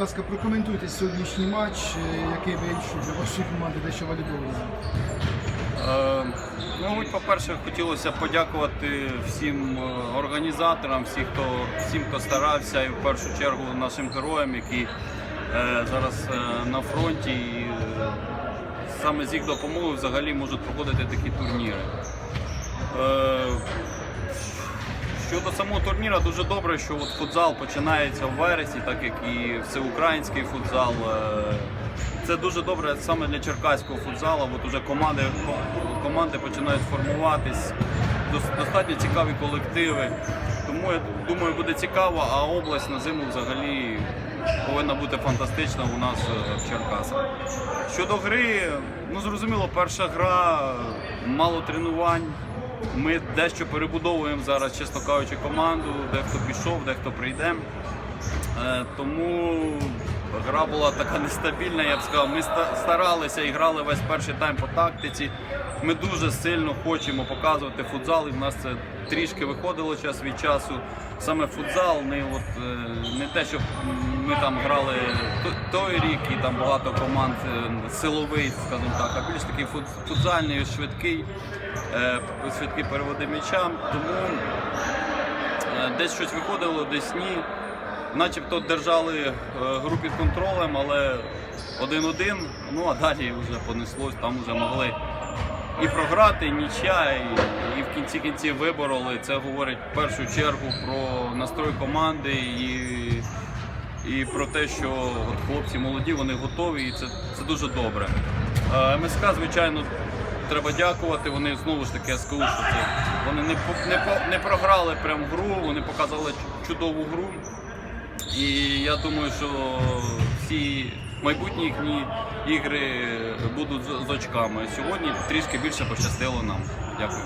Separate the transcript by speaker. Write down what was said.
Speaker 1: ласка, прокоментуйте сьогоднішній матч, е, який вийшов для вашої команди дещо валідовано.
Speaker 2: Е, Ну, по-перше, хотілося подякувати всім е, організаторам, всім, хто, всім, хто старався, і в першу чергу нашим героям, які е, зараз на фронті. І, саме з їх допомогою взагалі можуть проходити такі турніри. Щодо самого турніру, дуже добре, що от футзал починається в вересні, так як і всеукраїнський футзал. Е, Це дуже добре саме для черкаського футзалу. От уже команди, команди починають формуватись, достатньо цікаві колективи. Тому я думаю, буде цікаво, а область на зиму взагалі повинна бути фантастична у нас е, в Черкасах. Щодо гри, ну зрозуміло, перша гра, мало тренувань. Ми дещо перебудовуємо зараз, чесно кажучи, команду, дехто пішов, дехто прийде. Е, Тому гра була така нестабільна, я б сказав. Ми старалися і грали весь перший тайм по тактиці. Ми дуже сильно хочемо показувати футзал, і в нас це трішки виходило час від часу. Саме футзал, не, от, е, не те, щоб ми там грали той рік і там багато команд е, силовий, скажімо так, а більш такий футзальний, швидкий, е, швидкі переводи м'яча. Тому Десь щось виходило, десь ні. Начебто держали е, гру під контролем, але один-один. Ну а далі вже понеслось, там вже могли і програти, і нічя, і, і в кінці кінців вибороли. Це говорить в першу чергу про настрой команди і, і про те, що от хлопці молоді, вони готові, і це, це дуже добре. Е, МСК, звичайно, треба дякувати. Вони знову ж таки я що це вони не, не, не програли прям гру, вони показали чудову гру. І я думаю, що всі майбутні їхні ігри будуть з, очками. Сьогодні трішки більше пощастило нам.
Speaker 1: Дякую.